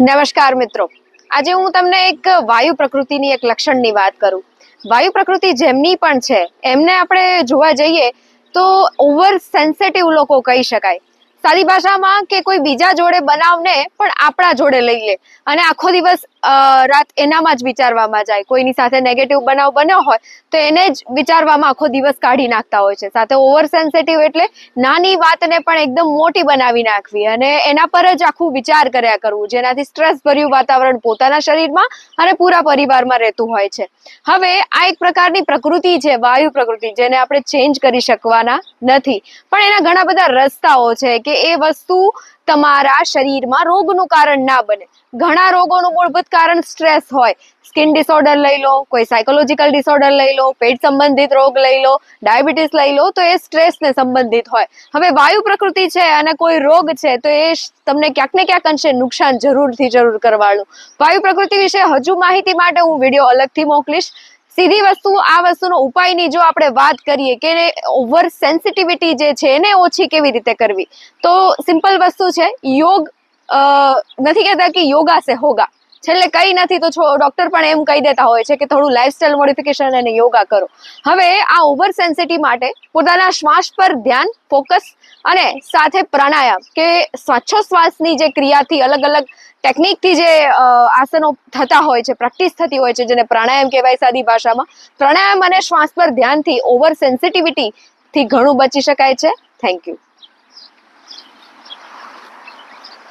નમસ્કાર મિત્રો. આજે હું તમને એક વાયુ પ્રકૃતિની એક લક્ષણની વાત કરું. વાયુ પ્રકૃતિ જેમની પણ છે, એમને આપણે જોવા જઈએ તો ઓવર સેન્સેટિવ લોકો કહી શકાય. સાદી ભાષામાં કે કોઈ બીજા જોડે બનાવને પણ આપણા જોડે લઈ લે. અને આખો દિવસ રાત એનામાં જ વિચારવામાં જાય. કોઈની સાથે નેગેટિવ બનાવ બન્યો હોય, તો એને જ વિચારવામાં આખો દિવસ કાઢી નાખતા હોય છે. સાથે ઓવર સેન્સિટિવ એટલે નાની વાતને પણ એકદમ મોટી બનાવી નાખવી. અને એના પર જ આખું વિચાર કર્યા કરવું. જેનાથી સ્ટ્રેસ ભર્યું વાતાવરણ પોતાના શરીરમાં અને પૂરા પરિવારમાં રહેતું હોય છે. હવે આ એક પ્રકારની પ્રકૃતિ છે, વાયુ પ્રકૃતિ, જેને આપણે ચેન્જ કરી શકવાના નથી. પણ એના ઘણા બધા રસ્તાઓ છે કે એ વસ્તુ તમારા શરીરમાં રોગનું કારણ ના બને. ઘણા રોગોનું મૂળભૂત કારણ સ્ટ્રેસ હોય. સ્કિન ડિસઓર્ડર લઈ લો, કોઈ સાયકોલોજીકલ ડિસઓર્ડર લઈ લો, પેટ સંબંધિત રોગ લઈ લો, ડાયાબિટીસ લઈ લો, તો એ સ્ટ્રેસને સંબંધિત હોય. હવે વાયુ પ્રકૃતિ છે અને કોઈ રોગ છે, તો એ તમને ક્યાંક ને ક્યાંક અંશે નુકસાન જરૂરથી જરૂર કરવાનું. વાયુ પ્રકૃતિ વિશે હજુ માહિતી માટે હું વીડિયો અલગથી મોકલીશ. સીધી વસ્તુ આ વસ્તુનો ઉપાયની જો આપણે વાત કરીએ કે ઓવર સેન્સિટિવિટી જે છે એને ઓછી કેવી રીતે કરવી? તો સિમ્પલ વસ્તુ છે, યોગ નથી કહેતા કે યોગા સે હોગા. છેલ્લે કઈ નથી તો ડોક્ટર પણ એમ કહી દેતા હોય છે કે થોડું લાઇફસ્ટાઇલ મોડિફિકેશન અને યોગા કરો. હવે આ ઓવર સેન્સિટી માટે પોતાના શ્વાસ પર ધ્યાન ફોકસ અને સાથે પ્રાણાયામ કે શ્વાસોશ્વાસની જે ક્રિયાથી અલગ અલગ ટેકનિકથી જે આસનો થતા હોય છે પ્રેક્ટિસ થતી હોય છે જેને પ્રાણાયામ કહેવાય સાદી ભાષામાં, પ્રાણાયામ અને શ્વાસ પર ધ્યાનથી ઓવર સેન્સિટિવિટીથી ઘણું બચી શકાય છે. Thank you